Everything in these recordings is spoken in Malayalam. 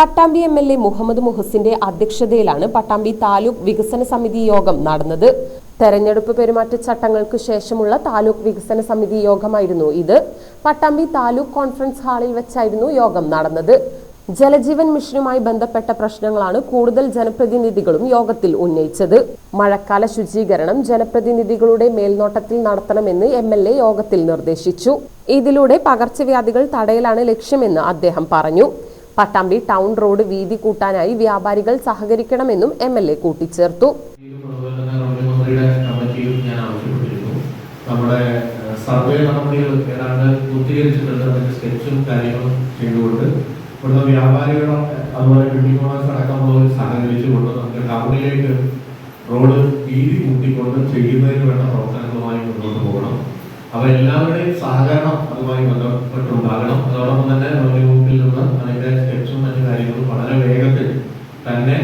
Pattambi M L A Muhammad മുഹസിന്റെ അധ്യക്ഷതയിലാണ് പട്ടാമ്പി താലൂക്ക് വികസന സമിതി യോഗം നടന്നത്. തെരഞ്ഞെടുപ്പ് പെരുമാറ്റച്ചട്ടങ്ങൾക്ക് ശേഷമുള്ള താലൂക്ക് വികസന സമിതി യോഗമായിരുന്നു ഇത്. പട്ടാമ്പി താലൂക്ക് കോൺഫറൻസ് ഹാളിൽ വെച്ചായിരുന്നു യോഗം നടന്നത്. ജലജീവൻ മിഷനുമായി ബന്ധപ്പെട്ട പ്രശ്നങ്ങളാണ് കൂടുതൽ ജനപ്രതിനിധികളും യോഗത്തിൽ ഉന്നയിച്ചത്. മഴക്കാല ശുചീകരണം ജനപ്രതിനിധികളുടെ മേൽനോട്ടത്തിൽ നടത്തണമെന്ന് എം എൽ എ യോഗത്തിൽ നിർദ്ദേശിച്ചു. ഇതിലൂടെ പകർച്ചവ്യാധികൾ തടയലാണ് ലക്ഷ്യമെന്ന് അദ്ദേഹം പറഞ്ഞു. പട്ടാമ്പി ടൗൺ റോഡ് വീതി കൂട്ടാനായി വ്യാപാരികൾ സഹകരിക്കണമെന്നും എം എൽ എ കൂട്ടിച്ചേർത്തു. നമ്മുടെ സർവേ നടപടികൾ ഏതാണ്ട് പൂർത്തീകരിച്ചിട്ടുണ്ട്. അതിന്റെ സ്കെച്ചും കാര്യങ്ങളും ചെയ്തുകൊണ്ട് ഇവിടുത്തെ വ്യാപാരികളും അതുപോലെ ബിൽഡിംഗ് ഓണേഴ്സ് അടക്കമുള്ളവർ സഹകരിച്ചുകൊണ്ട് നമുക്ക് ടൗണിലേക്ക് റോഡ് വീതി കൂട്ടിക്കൊണ്ട് ചെയ്യുന്നതിന് വേണ്ട പ്രവർത്തനങ്ങളുമായി മുന്നോട്ട് പോകണം. അവ എല്ലാവരുടെയും സഹകരണം അതുമായി ബന്ധപ്പെട്ടുണ്ടാകണം. അതോടൊപ്പം തന്നെ ഒരു ഗ്രൂപ്പിൽ നിന്ന് അതിന്റെ സ്കെച്ചും മറ്റു കാര്യങ്ങളും വളരെ വേഗത്തിൽ തന്നെ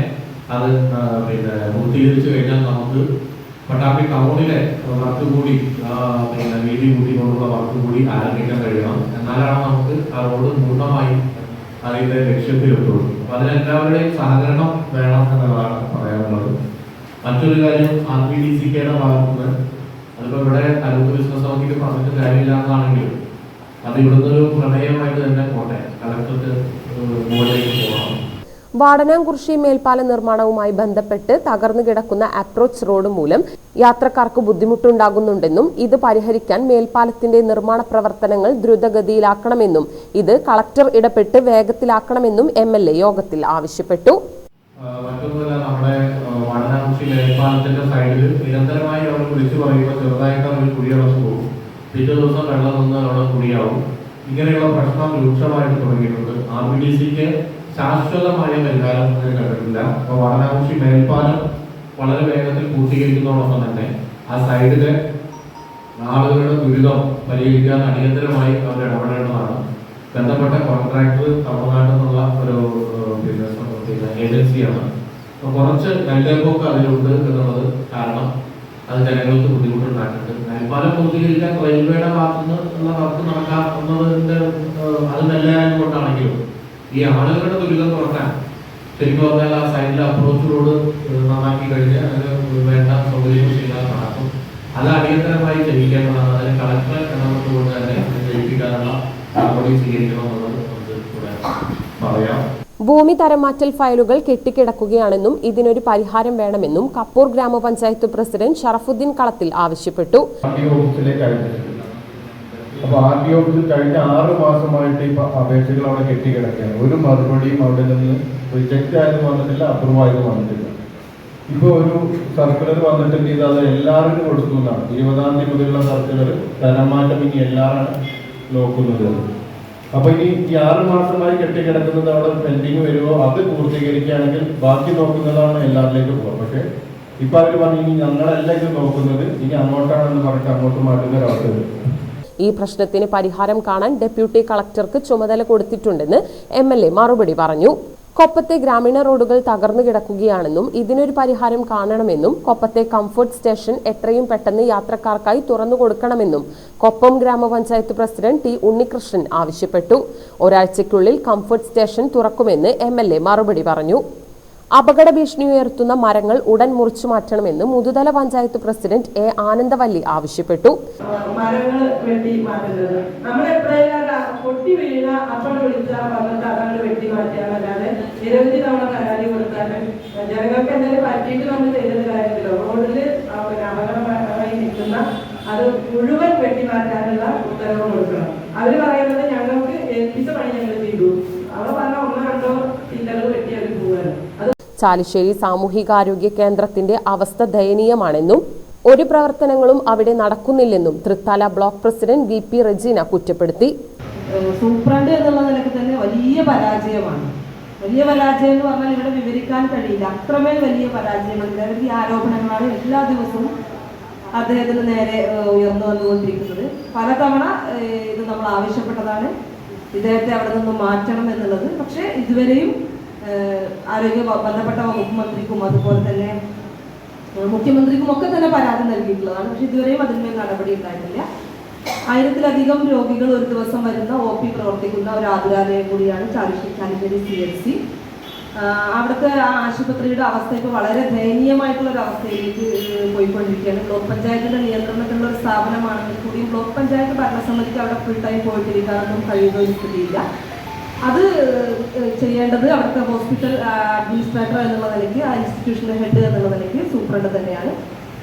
അത് പിന്നെ പൂർത്തീകരിച്ചു കഴിഞ്ഞാൽ നമുക്ക് പട്ടാമ്പി ടൗണിലെ വർക്ക് കൂടി പിന്നെ വീതി കൂട്ടിക്കൊണ്ടുള്ള വർക്ക് കൂടി ആരംഭിക്കാൻ കഴിയണം. എന്നാലാണ് നമുക്ക് ആ റോഡ് പൂർണമായി അതിന്റെ ലക്ഷ്യത്തിലെത്തുള്ളൂ. അപ്പൊ അതിനെല്ലാവരുടെയും സഹകരണം വേണം എന്നുള്ളതാണ് പറയാനുള്ളത്. മറ്റൊരു കാര്യം ആർ പി ഡി സി ഭാഗത്തുനിന്ന് അതിപ്പോ ഇവിടെ താലൂക്ക് ബിസിനസ് സമിതിക്ക് പറഞ്ഞിട്ട് കാര്യമില്ല എന്നാണെങ്കിലും അത് ഇവിടുന്ന് ഒരു പ്രമേയമായിട്ട് തന്നെ പോട്ടെ. കളക്ടർക്ക് മുകളിലേക്ക് പോകണം. വാടനാംകുറിശി മേൽപ്പാല നിർമ്മാണവുമായി ബന്ധപ്പെട്ട് തകർന്നു കിടക്കുന്ന അപ്രോച്ച് റോഡ് മൂലം യാത്രക്കാർക്ക് ബുദ്ധിമുട്ടുണ്ടാകുന്നുണ്ടെന്നും ഇത് പരിഹരിക്കാൻ മേൽപ്പാലത്തിന്റെ നിർമ്മാണ പ്രവർത്തനങ്ങൾ ദ്രുതഗതിയിലാക്കണമെന്നും ഇത് കളക്ടർ ഇടപെട്ട് വേഗത്തിലാക്കണമെന്നും എം എൽ എ യോഗത്തിൽ ആവശ്യപ്പെട്ടു. ആ, മേൽപ്പാലത്തിന്റെ സൈഡിൽ നിരന്തരമായി അവിടെ വിളിച്ചു പറയുമ്പോൾ ചെറുതായിട്ട് അവർ കുടിയടച്ചു പോകും. പിറ്റേ ദിവസം വെള്ളം നിന്ന് അവിടെ കുടിയാവും ഇങ്ങനെയുള്ള പ്രശ്നം രൂക്ഷമായിട്ട് തുടങ്ങിയിട്ടുണ്ട്. ആർ ബി ഡി സിക്ക് ശാശ്വതമായ പരിഹാരം കണ്ടിട്ടില്ല. അപ്പോൾ വടനാകുറിശി മേൽപ്പാലം വളരെ വേഗത്തിൽ പൂർത്തീകരിക്കുന്നതോടൊപ്പം തന്നെ ആ സൈഡിലെ ആളുകളുടെ ദുരിതം പരിഹരിക്കാൻ അടിയന്തരമായി അവർ ഇടപെടേണ്ടതാണ്. ബന്ധപ്പെട്ട കോൺട്രാക്ടർ തമിഴ്നാട്ടിൽ നിന്നുള്ള ഒരു ഏജൻസിയാണ് കുറച്ച് നെല്ലേപ്പൊക്കെ അതിലുണ്ട് എന്നുള്ളത് കാരണം അത് ജനങ്ങൾക്ക് ബുദ്ധിമുട്ടുണ്ടാക്കുന്നുണ്ട്. മേൽപ്പാലം പൂർത്തീകരിക്കാൻ റെയിൽവേയുടെ ഭാഗത്തുനിന്ന് ഉള്ള വർക്ക് നടക്കാവുന്നതിന്റെ അത് നെല്ലായത് കൊണ്ടാണെങ്കിലും ഈ ആളുകളുടെ ദുരിതം കുറയ്ക്കാൻ ശരിക്കും പറഞ്ഞാൽ ആ സൈഡിലെ അപ്രോച്ച് റോഡ് നന്നാക്കി കഴിഞ്ഞ് അതിന് വേണ്ട സൗകര്യങ്ങൾ ചെയ്യാതെ നടക്കും. അത് അടിയന്തരമായി ചെയ്യിക്കേണ്ടതാണ്. അതിന് കളക്ടർ ഇടപെട്ടുകൊണ്ട് തന്നെ ജയിപ്പിക്കാനുള്ള നടപടി ഇവിടെ പറയാം ഭൂമി തരംമാറ്റൽ ഫയലുകൾ കെട്ടിക്കിടക്കുകയാണെന്നും ഇതിനൊരു പരിഹാരം വേണമെന്നും കപ്പൂർ ഗ്രാമപഞ്ചായത്ത് പ്രസിഡന്റ് ഷറഫുദ്ദീൻ കളത്തിൽ ആവശ്യപ്പെട്ടു. അപ്പോൾ ആർ ഡി ഓഫീസിൽ കഴിഞ്ഞ ആറ് മാസമായിട്ട് ഇപ്പൊ അപേക്ഷകൾ അവിടെ കെട്ടിക്കിടക്കുകയാണ്. ഒരു മറുപടിയും അവിടെ നിന്ന് റിജക്റ്റ് ആയത് വന്നിട്ടില്ല അപ്രൂവ് ആയത് വന്നിട്ടില്ല ഇപ്പൊ ഒരു സർക്കുലർ വന്നിട്ടുണ്ട് ഇത് അത് എല്ലാവർക്കും കൊടുത്തു എന്നാണ് ഇരുപതാം തീയതി മുതലുള്ള സർക്കുലർ തരംമാറ്റം ഇനി എല്ലാവരും നോക്കുന്നത്. അപ്പൊ ഇനി ഈ ആറ് മാസമായി കെട്ടിക്കിടക്കുന്നത് അവിടെ പെൻഡിങ് വരുമോ അത് പൂർത്തീകരിക്കുകയാണെങ്കിൽ ബാക്കി നോക്കുന്നതാണ് എല്ലാവരിലേക്കും പോകുക പക്ഷെ ഇപ്പൊ അവർ പറഞ്ഞു ഇനി ഞങ്ങളല്ല നോക്കുന്നത്. ഇനി അങ്ങോട്ടാണെന്ന് പറഞ്ഞിട്ട് അങ്ങോട്ട് മാറ്റുന്ന ഒരവസ്ഥ ഈ പ്രശ്നത്തിന് പരിഹാരം കാണാൻ ഡെപ്യൂട്ടി കളക്ടർക്ക് ചുമതല കൊടുത്തിട്ടുണ്ടെന്ന് എം എൽ എ മറുപടി പറഞ്ഞു. കൊപ്പത്തെ ഗ്രാമീണ റോഡുകൾ തകർന്നു കിടക്കുകയാണെന്നും ഇതിനൊരു പരിഹാരം കാണണമെന്നും കൊപ്പത്തെ കംഫർട്ട് സ്റ്റേഷൻ എത്രയും പെട്ടെന്ന് യാത്രക്കാർക്കായി തുറന്നു കൊടുക്കണമെന്നും കൊപ്പം ഗ്രാമപഞ്ചായത്ത് പ്രസിഡന്റ് ടി ഉണ്ണികൃഷ്ണൻ ആവശ്യപ്പെട്ടു. ഒരാഴ്ചയ്ക്കുള്ളിൽ കംഫർട്ട് സ്റ്റേഷൻ തുറക്കുമെന്ന് എം മറുപടി പറഞ്ഞു. അപകട ഭീഷണി ഉയർത്തുന്ന മരങ്ങൾ ഉടൻ മുറിച്ചു മാറ്റണമെന്ന് മുതുതല പഞ്ചായത്ത് പ്രസിഡന്റ് എ ആനന്ദവല്ലി ആവശ്യപ്പെട്ടു. നിരവധി ജനങ്ങൾക്ക് നമ്മൾ റോഡിൽ അത് മുഴുവൻ വെട്ടി മാറ്റാനുള്ള അവർ പറയുന്നത് ഞങ്ങൾക്ക് ഏൽപ്പിച്ച പണി ഞങ്ങൾ ചെയ്തു. അവർ പറഞ്ഞ ഒന്നോ രണ്ടോ ചില്ലകൾ വെട്ടി അവർ പോവുകയാണ് അത് ചാലിശ്ശേരി സാമൂഹികാരോഗ്യ കേന്ദ്രത്തിന്റെ അവസ്ഥ ദയനീയമാണെന്നും ഒരു പ്രവർത്തനങ്ങളും അവിടെ നടക്കുന്നില്ലെന്നും Thrithala block president V P Rejeena കുറ്റപ്പെടുത്തി. സൂപ്രണ്ട് എന്നുള്ള നിലയ്ക്ക് തന്നെ വലിയ പരാജയമാണ്. വലിയ പരാജയം എന്ന് പറഞ്ഞാൽ ഇവിടെ വിവരിക്കാൻ കഴിയില്ല. അത്രമേൽ വലിയ പരാജയമാണ്. നിരവധി ആരോപണങ്ങളാണ് എല്ലാ ദിവസവും അദ്ദേഹത്തിന് നേരെ ഉയർന്നു വന്നുകൊണ്ടിരിക്കുന്നത്. പലതവണ ഇത് നമ്മൾ ആവശ്യപ്പെട്ടതാണ്. ഇദ്ദേഹത്തെ അവിടെ നിന്ന് മാറ്റണം എന്നുള്ളത്. പക്ഷേ ഇതുവരെയും ആരോഗ്യ ബന്ധപ്പെട്ട വകുപ്പ് മന്ത്രിക്കും അതുപോലെ തന്നെ മുഖ്യമന്ത്രിക്കും ഒക്കെ തന്നെ പരാതി നൽകിയിട്ടുള്ളതാണ്. പക്ഷെ ഇതുവരെയും അതിന്മേൽ നടപടി ഉണ്ടായിട്ടില്ല. ആയിരത്തിലധികം രോഗികൾ ഒരു ദിവസം വരുന്ന ഒ പി പ്രവർത്തിക്കുന്ന ഒരു ആതുരാലയം കൂടിയാണ് Chalissery Chalissery C S C. അവിടുത്തെ ആ ആശുപത്രിയുടെ അവസ്ഥ ഇപ്പോൾ വളരെ ദയനീയമായിട്ടുള്ള ഒരു അവസ്ഥയിലേക്ക് പോയിക്കൊണ്ടിരിക്കുകയാണ്. ബ്ലോക്ക് പഞ്ചായത്തിന്റെ നിയന്ത്രണത്തിലുള്ള ഒരു സ്ഥാപനമാണെങ്കിൽ കൂടിയും ബ്ലോക്ക് പഞ്ചായത്ത് ഭരണസമിതിക്ക് അവിടെ ഫുൾ ടൈം പോയിട്ടിരിക്കാനൊന്നും കഴിയുന്ന ഒരു സ്ഥിതിയില്ല. അത് ചെയ്യേണ്ടത് അവിടുത്തെ ഹോസ്പിറ്റൽ അഡ്മിനിസ്ട്രേറ്റർ എന്നുള്ള നിലയ്ക്ക് ആ ഇൻസ്റ്റിറ്റ്യൂഷന്റെ ഹെഡ് എന്നുള്ള നിലയ്ക്ക് സൂപ്രണ്ട് തന്നെയാണ്.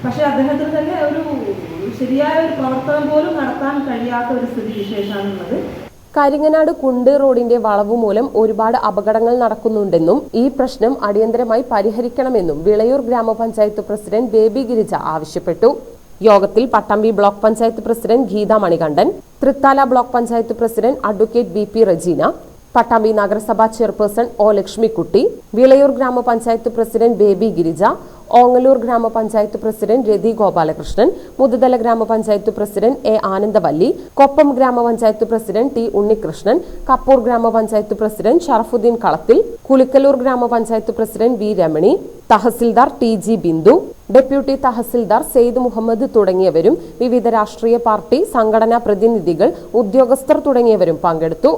പക്ഷേ അദ്ദേഹത്തിന് തന്നെ ഒരു ശരിയായ ഒരു പ്രവർത്തനം പോലും നടത്താൻ കഴിയാത്ത ഒരു സ്ഥിതി വിശേഷമാണുള്ളത്. കരിങ്ങനാട് കുണ്ട് റോഡിന്റെ വളവ് മൂലം ഒരുപാട് അപകടങ്ങൾ നടക്കുന്നുണ്ടെന്നും ഈ പ്രശ്നം അടിയന്തരമായി പരിഹരിക്കണമെന്നും വിളയൂർ ഗ്രാമപഞ്ചായത്ത് പ്രസിഡന്റ് ബേബി ഗിരിജ ആവശ്യപ്പെട്ടു. യോഗത്തിൽ Pattambi block panchayat president Geetha Manikandan Thrithala block panchayat president advocate B P Rejeena Pattambi നഗരസഭാ ചെയർപേഴ്സൺ ഒ ലക്ഷ്മിക്കുട്ടി വിളയൂർ ഗ്രാമപഞ്ചായത്ത് പ്രസിഡന്റ് ബേബി ഗിരിജ ഓങ്ങലൂർ ഗ്രാമപഞ്ചായത്ത് പ്രസിഡന്റ് രതി ഗോപാലകൃഷ്ണൻ മുതുതല ഗ്രാമപഞ്ചായത്ത് പ്രസിഡന്റ് എ ആനന്ദവല്ലി കൊപ്പം ഗ്രാമപഞ്ചായത്ത് പ്രസിഡന്റ് ടി ഉണ്ണികൃഷ്ണൻ കപ്പൂർ ഗ്രാമപഞ്ചായത്ത് പ്രസിഡന്റ് ഷറഫുദ്ദീൻ കളത്തിൽ കുളിക്കലൂർ ഗ്രാമപഞ്ചായത്ത് president V Ramani tahsildar T G Bindu deputy tahsildar Sayed Muhammad തുടങ്ങിയവരും വിവിധ രാഷ്ട്രീയ പാർട്ടി സംഘടനാ പ്രതിനിധികൾ ഉദ്യോഗസ്ഥർ തുടങ്ങിയവരും പങ്കെടുത്തു.